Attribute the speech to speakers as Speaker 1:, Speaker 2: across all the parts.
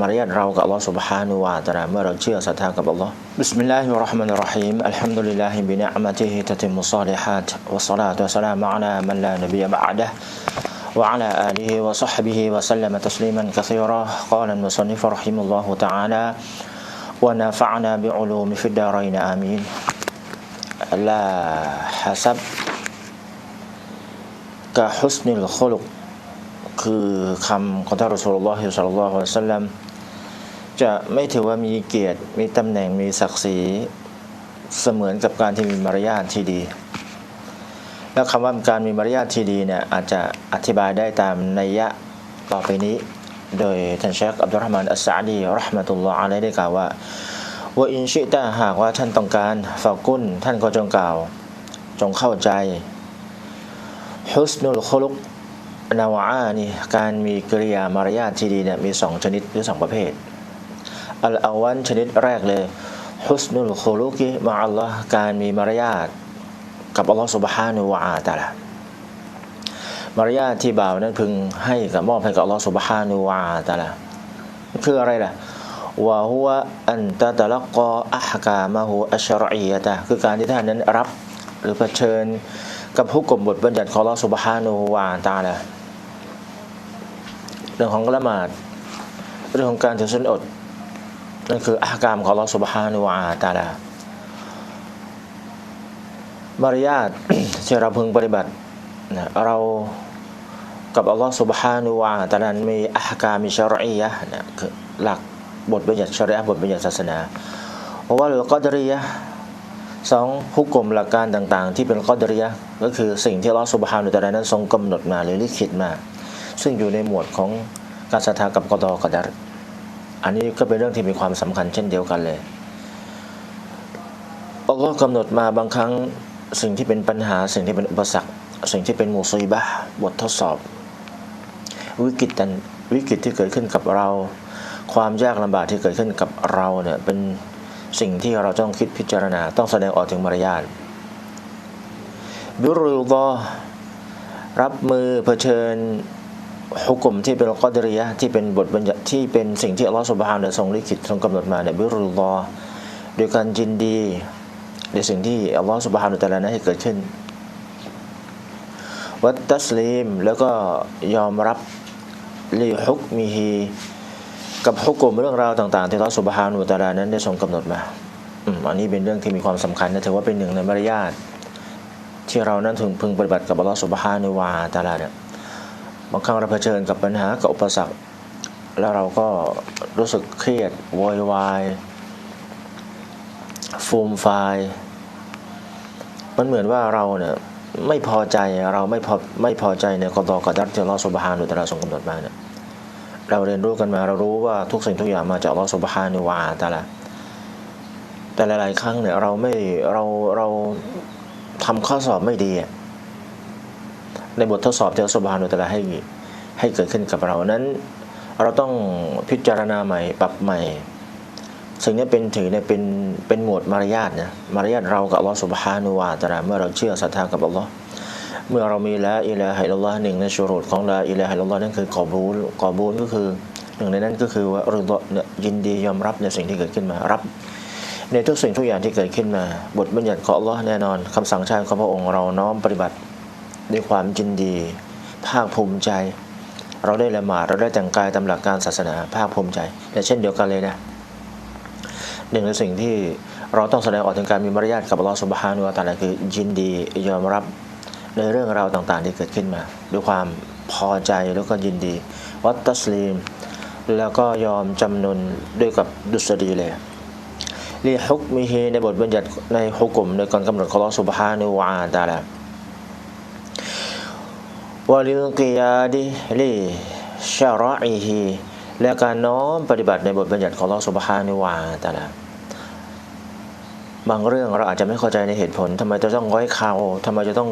Speaker 1: มารยาทเรากับอัลลอฮ์ سبحانه และ تعالى เมื่อเราเชื่อศรัทธากับอัลลอฮ์ بسم الله الرحمن الرحيم الحمد لله بنعمته تتم الصالحات والصلاة والسلام على من لا نبي بعده وعلى آله وصحبه وسلم تسليما كثيرا قال المصنف رحمه الله تعالى ونفعنا بعلوم في الدارين آمين لا حسب كحسن الخلق คือคำของท่านรอสูลุลลอฮิสัลลัลลอฮุอะลัยฮิวะซัลลัม จะไม่ถือว่ามีเกียรติ มีตำแหน่งมีศักดิ์ศรีเสมือนกับการที่มีมารยาทที่ดี แล้วคำว่าการมีมารยาทที่ดีเนี่ยอาจจะอธิบายได้ตามนัยยะต่อไปนี้ โดยท่านเชคอับดุลรห์มานอัสซาดีรหมะตุลลอฮ์อะลัยได้กล่าวว่าว่าอินชิตาหากว่าท่านต้องการฝากุนท่านก็จงกล่าว จงเข้าใจฮุสนุลคุลุกนาวานี่การมีกริยามารยาทที่ดีเนี่ยมีสองชนิดหรือสองประเภท อัลอาวันชนิดแรกเลยฮุสนุลโคลุกิมาอัลลอฮ์การมีมารยาทกับอัลลอฮ์ سبحانه และ تعالى มารยาทที่บ่าวนั้นพึงให้กับมอบให้กับอัลลอฮ์ سبحانه และ تعالى คืออะไรล่ะวะฮุวะอันตะตะละกออัฮกามะฮุอัชรอียะตะคือการที่ท่านนั้นรับหรือเผชิญกับผู้กบทบัญญัติของอัลลอฮ์ سبحانه และ تعالى เรื่องของละหมาดเรื่องของการถือศีลอด นั่นคืออาการของเราสุบฮานุวาตาลามารยาทที่เราพึงปฏิบัติเรากับอัลลอฮฺสุบฮานุวาตาลามีอาการมีชรอียะนะคือหลักบทบัญญัติชริอะบทบัญญัติศาสนาเพราะว่าเราก็ดริยะสองฮุกกลมหลักการต่าง ๆ ที่เป็นกอดริยะก็คือสิ่งที่อัลลอฮฺสุบฮานุตาลานั้นทรงกำหนดมาหรือลิขิตมา ซึ่งอยู่ในหมวดของการศรัทธากับกอดอกอดัร อันนี้ก็เป็นเรื่องที่มีความสำคัญเช่นเดียวกันเลยอัลลอฮ์กำหนดมาบางครั้งสิ่งที่เป็นปัญหา สิ่งที่เป็นอุปสรรค สิ่งที่เป็นมุซีบะบททดสอบ วิกฤตันวิกฤตที่เกิดขึ้นกับเรา ความยากลำบากที่เกิดขึ้นกับเราเนี่ยเป็นสิ่งที่เราต้องคิดพิจารณา ต้องแสดงออกถึงมารยาทบิรุลลอรับมือเผชิญ ฮุกมที่เป็นกอดริยะที่เป็นบทบัญญัติที่เป็นสิ่งที่อัลลอฮฺสุบฮานะทรงลิขิตทรงกำหนดมาเนี่ยบิรุลลอโดยการยินดีในสิ่งที่อัลลอฮฺสุบฮานะต่ละนั้นให้เกิดขึ้น วัตตัสลีมแล้วก็ยอมรับลีฮุกมีฮีกับฮุกมเรื่องราวต่าง ๆ ที่อัลลอฮฺสุบฮานุตะลานั้นได้ทรงกำหนดมาอืมอันนี้เป็นเรื่องที่มีความสำคัญนะถือว่าเป็นหนึ่งในมารยาทที่เรานั้นถึงพึงปฏิบัติกับอัลลอฮฺสุบฮานุวาตะลาเนี่ย บางครั้งเราเผชิญกับปัญหากับอุปสรรค แล้วเราก็รู้สึกเครียดโวยวายฟูมไฟมันเหมือนว่าเราเนี่ยไม่พอใจเราไม่พอไม่พอใจในกอดอกอดัตที่ลอสุบฮานุแต่เราทรงกำหนดมาเนี่ยเราเรียนรู้กันมาเรารู้ว่าทุกสิ่งทุกอย่างมาจากลอสุบฮานุวาแต่ละแต่หลายๆครั้งเนี่ยเราไม่เราเราทำข้อสอบไม่ดี ในบททดสอบที่อัลลอฮฺสุบฮานุตะลาให้ให้เกิดขึ้นกับเรานั้น เราต้องพิจารณาใหม่ปรับใหม่ สิ่งนี้เป็นถือเนี่ยเป็นเป็นหมวดมารยาทนะมารยาทเรากับอัลลอฮฺสุบฮานุวาตะลาเมื่อเราเชื่อศรัทธากับอัลลอฮ์เมื่อเรามีละอิลาฮิลลอฮ์หนึ่งในชูรุดของละอิลาฮิลลอฮ์นั่นคือกอบูลกอบูลก็คือหนึ่งในนั้นก็คือว่ารุดเนี่ยยินดียอมรับในสิ่งที่เกิดขึ้นมารับ ในทุกสิ่งทุกอย่างที่เกิดขึ้นมา บทบัญญัติของอัลลอฮ์แน่นอนคำสั่งใชาติของพระองค์เราน้อมปฏิบัติ ด้วยความยินดี ภาคภูมิใจ เราได้ละหมาดเราได้แต่งกายตามหลักการศาสนา ภาคภูมิใจแต่เช่นเดียวกันเลยนะหนึ่งในสิ่งที่เราต้องแสดงออกถึงการมีมารยาทกับอัลลอฮฺสุบฮานุวะตาลคือยินดียอมรับในเรื่องราวต่างๆที่เกิดขึ้นมา ด้วยความพอใจแล้วก็ยินดี วัตตัสลีม แล้วก็ยอมจำนนด้วยกับดุษฎีเลยลีฮุกมีเฮในบทบัญญัติในฮุกกลมในการกำหนดของอัลลอฮฺสุบฮานุวะตาลา วลิลกิยาดิลีชาระอีฮีและการน้อมปฏิบัติในบทบัญญัติของลอสุบฮานิวาต่ละบางเรื่องเราอาจจะไม่เข้าใจในเหตุผลทำไมจะต้องร้อยคาวทำไมจะต้อง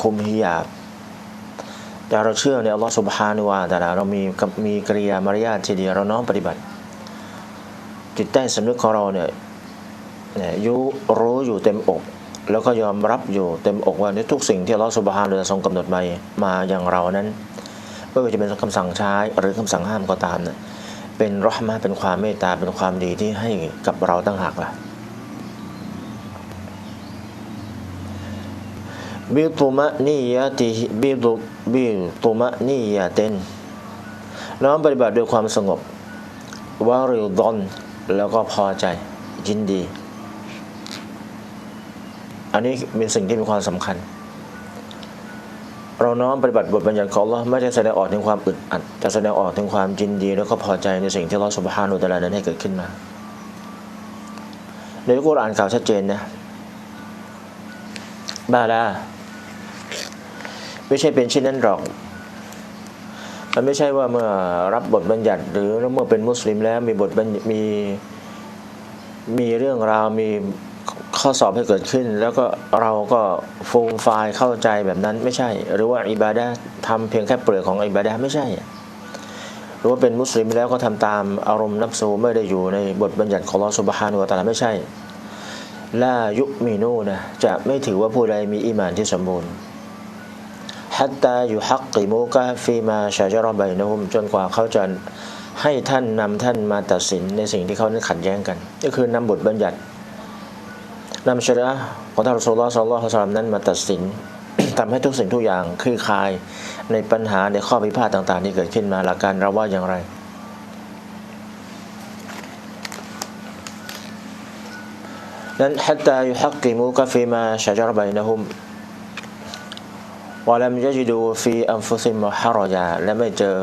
Speaker 1: คุมฮิยาบแต่เราเชื่อในอัลลอฮฺสุบฮานิวาต่ละเรามีมีกริยามารยาทที่ดีเราน้อมปฏิบัติ จิตใต้สำนึกของเราเนี่ยยุรู้อยู่เต็มอก แล้วก็ยอมรับอยู่เต็มอกว่าในทุกสิ่งที่อัลอสุบฮานุทรงกำหนดมามาอย่างเรานั้นไม่ว่าจะเป็นคำสั่งใช้หรือคำสั่งห้ามก็ตามนะเป็นรหมะเป็นความเมตตาเป็นความดีที่ให้กับเราตั้งหากล่ะบิตุมะนียะติบิตุบิตุมะนียะเตนน้อมปฏิบัติด้วยความสงบวาริดอนแล้วก็พอใจยินดี อันนี้เป็นสิ่งที่มีความสำคัญ เราน้อมปฏิบัติบทบัญญัติของ Allah ไม่ได้แสดงออกถึงความอึดอัดแต่แสดงออกถึงความยินดี แล้วก็พอใจในสิ่งที่ Allah Subhanahu wa Taala นั้นให้เกิดขึ้นมาในกุรอานกล่าวชัดเจนนะบาดาไม่ใช่เป็นเช่นนั้นหรอกมันไม่ใช่ว่าเมื่อรับบทบัญญัติ หรือเมื่อเป็นมุสลิมแล้วมีบทบัญมีมีเรื่องราวมี ข้อสอบให้เกิดขึ้น แล้วก็เราก็ฟูมไฟล์เข้าใจแบบนั้นไม่ใช่ หรือว่าอิบาดะทำเพียงแค่เปลือกของอิบาดะไม่ใช่ หรือว่าเป็นมุสลิมแล้วก็ทำตามอารมณ์นับสูไม่ได้อยู่ในบทบัญญัติของลอสุบฮานุวะตาลาไม่ใช่ลายุมินูนะจะไม่ถือว่าผู้ใดมีอีหมานที่สมบูรณ์ฮัตตาอยุฮักกิมูกะฟีมาชาจารอบัยนะฮุมจนกว่าเขาจะให้ท่านนำท่านมาตัดสินในสิ่งที่เขานั้นขัดแย้งกัน ก็คือนำบทบัญญัติ นำชริอะห์ของท่านรอสูลุลลอฮ์ศ็อลลัลลอฮุอะลัยฮิวะซัลลัมนั้นมาตัดสิน ทำให้ทุกสิ่งทุกอย่างคลี่คลายในปัญหาในข้อพิพาทต่าง ๆ ที่เกิดขึ้นมาหลักการเราว่าอย่างไร นั้น حتى يحكموك فيما شجر بينهم ولم يجدوا في أنفسهم حرجا และไม่เจอ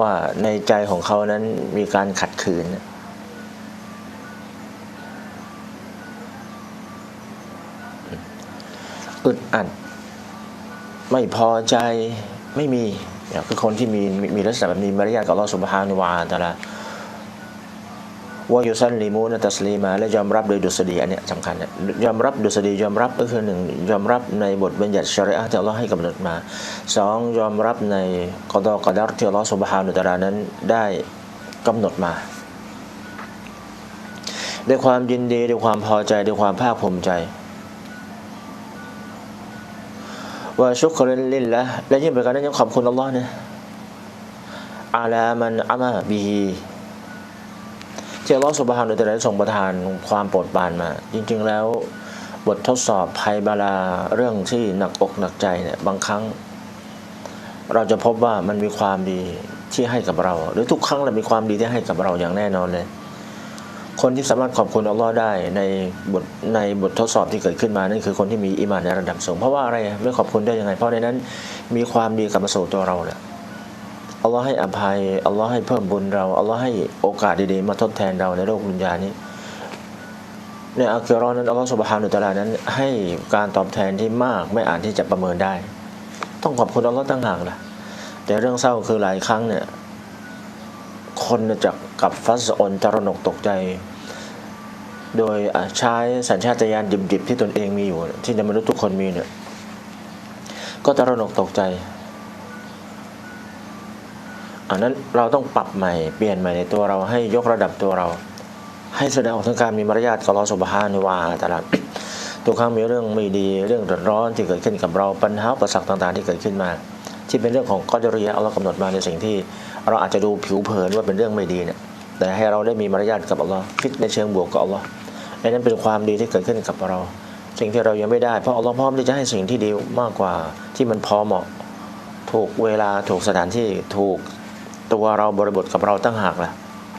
Speaker 1: ว่าในใจของเขานั้นมีการขัดขืน อึดอัดไม่พอใจไม่มีเนี่ยคือคนที่มีมีมีลักษณะแบบนี้มารยาทกับอัลลอฮฺสุบฮานุวาตะละว่ายุซันลิมูนตัสลีมาและยอมรับโดยดุษฎีอันเนี้ยสำคัญยอมรับดุษฎียอมรับก็คือหนึ่งยอมรับในบทบัญญัติชริอะห์ที่อัลลอฮ์ให้กำหนดมาสองยอมรับในกอดอกอดัรที่อัลลอฮ์สุบฮานุตะลานั้นได้กำหนดมาด้วยความยินดีด้วยความพอใจด้วยความภาคภูมิใจ ว่าชุกรลินละและยิ่งไปกว่านั้นยังขอบคุณอัลลอฮ์นี่ยอาลามันอามาบีที่อัลลอฮ์สุบฮานุตะได้ส่งประทานความโปรดปรานมา จริง ๆ แล้ว บททดสอบภัยบาลาเรื่องที่หนักอกหนักใจเนี่ยบางครั้ง เราจะพบว่ามันมีความดีที่ให้กับเรา หรือทุกครั้งเรามีความดีที่ให้กับเราอย่างแน่นอนเลย คนที่สามารถขอบคุณอัลลอฮ์ได้ในบทในบททดสอบที่เกิดขึ้นมานั่นคือคนที่มีอิมานในระดับสูง เพราะว่าอะไรไม่ขอบคุณได้ยังไง เพราะในนั้นมีความดีกลับมาสู่ตัวเราเนี่ยอัลลอฮ์ให้อภัยอัลลอฮ์ให้เพิ่มบุญเราอัลลอฮ์ให้โอกาสดีๆมาทดแทนเราในโลกดุนยานี้ในอัลกิรอนั้นอัลลอฮ์สุบฮานุตะลานั้น ให้การตอบแทนที่มากไม่อาจที่จะประเมินได้ ต้องขอบคุณอัลลอฮ์ตั้งหากล่ะแต่เรื่องเศร้าคือหลายครั้งเนี่ยคนจะกั กับฟัสอนตระหนกตกใจ โดยใช้สัญชาตญาณดิบๆที่ตนเองมีอยู่ ที่มนุษย์ทุกคนมีเนี่ย ก็ตระหนกตกใจอันนั้นเราต้องปรับใหม่เปลี่ยนใหม่ในตัวเราให้ยกระดับตัวเรา ให้แสดงออกถึงการมีมารยาทกับเราสุบฮานุวาตลาทุกครั้งมีเรื่องไม่ดีเรื่องเดือดร้อนที่เกิดขึ้นกับเราปัญหาประสักต่างๆ ที่เกิดขึ้นมา ที่เป็นเรื่องของกอดริยะเรากำหนดมาในสิ่งที่เราอาจจะดูผิวเผินว่าเป็นเรื่องไม่ดีเนี่ยแต่ให้เราได้มีมารยาทกับอัลลอฮ์คิดในเชิงบวกกับอัลลอฮ์ในนั้นเป็นความดีที่เกิดขึ้นกับเรา สิ่งที่เรายังไม่ได้เพราะอัลลอฮ์พร้อมที่จะให้สิ่งที่ดีมากกว่าที่มันพอเหมาะถูกเวลาถูกสถานที่ถูกตัวเราบริบทกับเราตั้งหากล่ะ